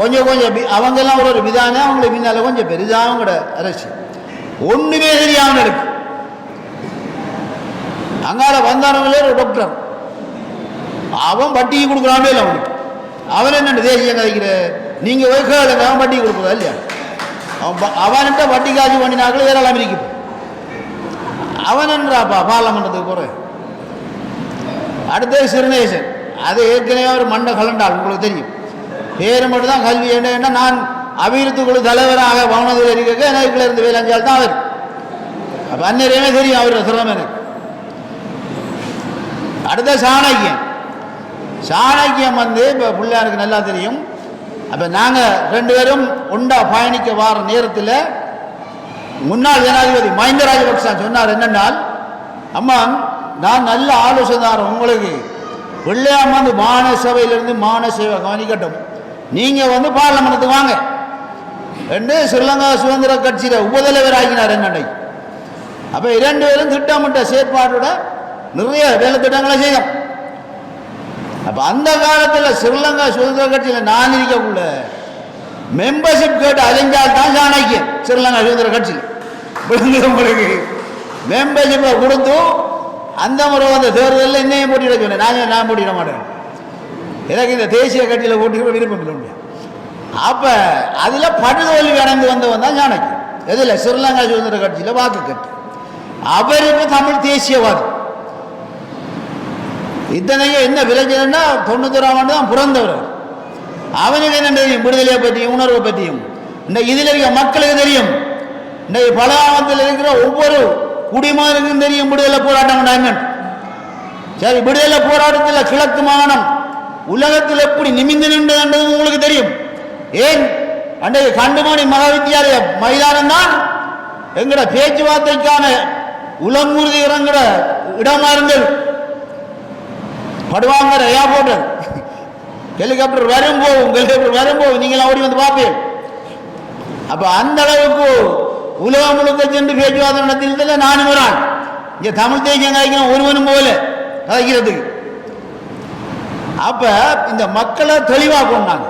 கொஞ்சம் கொஞ்சம் அவங்க அவங்கெல்லாம் ஒரு ஒரு விதானே அவங்களுக்கு முன்னால் கொஞ்சம் பெரிதாக அவங்களோட அரசு. ஒண்ணுமே தெரியாமல் இருக்கு. அங்கால வந்தானவங்களே ஒரு டாக்டர் அவன் பட்டிக்கு கொடுக்குறாமே இல்லை அவனுக்கு. அவன் என்ன தேசியம் கதைக்கிற? நீங்க போய் அவன் வட்டி கொடுக்குறதா இல்லையா? அவன் அவன்கிட்ட வட்டி காசு பண்ணினாக்கள் ஏராளம் இருக்கு. அவன் என்றாப்பா பார்லமெண்டத்துக்கு போறேன் அடுத்தது சிறுநேசன். அது ஏற்கனவே ஒரு மண்டை கலண்டால் உங்களுக்கு தெரியும். பேரு மட்டும் தான் கல்வி. என்ன நான் அபிவிருத்தி குழு தலைவராக பவனத்தில் இருக்க எனக்கு இருந்து வேலஞ்சால் தான் அவர். அப்போ அந்நேரமே தெரியும் அவர் சிரமம் எனக்கு. அடுத்த சாணக்கியம் சாணக்கியம் வந்து இப்போ பிள்ளையாருக்கு நல்லா தெரியும். அப்போ நாங்கள் ரெண்டு பேரும் உண்டா பயணிக்க வார நேரத்தில் முன்னாள் ஜனாதிபதி மஹிந்த ராஜபக்சா சொன்னார் என்னென்னால் அம்மா நான் நல்ல ஆலோசனை உங்களுக்கு. பிள்ளையாம் வந்து மாநில சபையிலிருந்து மாநில சேவை கவனிக்கட்டும். நீங்கள் வந்து பார்லமெண்ட்டுக்கு வாங்க. என்று ஸ்ரீலங்கா சுதந்திர கட்சியில் உபதலைவர் ஆகினார் என்னை அப்போ இரண்டு பேரும் திட்டமிட்ட செயற்பாட்டோட நிறைய வேலை திட்டங்களை செய்யும் அப்போ அந்த காலத்தில் ஸ்ரீலங்கா சுதந்திர கட்சியில் நான் இருக்கக்குள்ள மெம்பர்ஷிப் கேட்டு அழிஞ்சால் தான் சாணக்கியம் ஸ்ரீலங்கா சுதந்திர கட்சியில். விளங்குது உங்களுக்கு மெம்பர்ஷிப்பை கொடுத்தும் அந்த முறை வந்த தேர்தலில் என்னையும் போட்டியிட சொன்னேன். நான் நான் போட்டியிட மாட்டேன். எனக்கு இந்த தேசிய கட்சியில் போட்டியிட விருப்பம் இல்லை உண்டு. அப்ப அதுல படுதோல்வி அடைந்து வந்தவன் தான் ஜானகி. எதில்? ஸ்ரீலங்கா சுதந்திர கட்சியில் வாக்கு கட்டு. அவர் இப்போ தமிழ் தேசியவாதி. இத்தனையும் என்ன விளைஞ்சதுன்னா தொண்ணூத்தொராம் ஆண்டு தான் பிறந்தவர் அவனுக்கு என்ன தெரியும்? விடுதலையை பற்றியும் உணர்வை பற்றியும் இந்த இதில் இருக்க மக்களுக்கு தெரியும். இந்த பலகாமத்தில் இருக்கிற ஒவ்வொரு குடிமகனுக்கும் தெரியும் விடுதலை போராட்டம் என்னன்னு சரி விடுதலை போராட்டத்தில் கிழக்கு மாகாணம் உலகத்தில் எப்படி நிமிந்து நின்றது உங்களுக்கு தெரியும். ஏன்? அன்றைக்கு கண்டுமணி மகாவித்யாலய மைதானம் தான் எங்கட பேச்சுவார்த்தைக்கான உலங்குறுதி இறங்குற இடமா இருந்தது. படுவாங்கிற ஏர்போர்ட் ஹெலிகாப்டர் வரும் போகும் ஹெலிகாப்டர் வரும் போகும் நீங்களாம் ஓடி வந்து பார்ப்பேன் அப்ப அந்த அளவுக்கு உலகம் முழுக்க சென்று பேச்சுவார்த்தை நடத்தினதில் நானும் ஒரு ஆள் இங்க தமிழ் தேசியம் காய்க்கணும் ஒருவனும் போகல கதைக்கிறதுக்கு அப்ப இந்த மக்களை தெளிவாக கொண்டாங்க.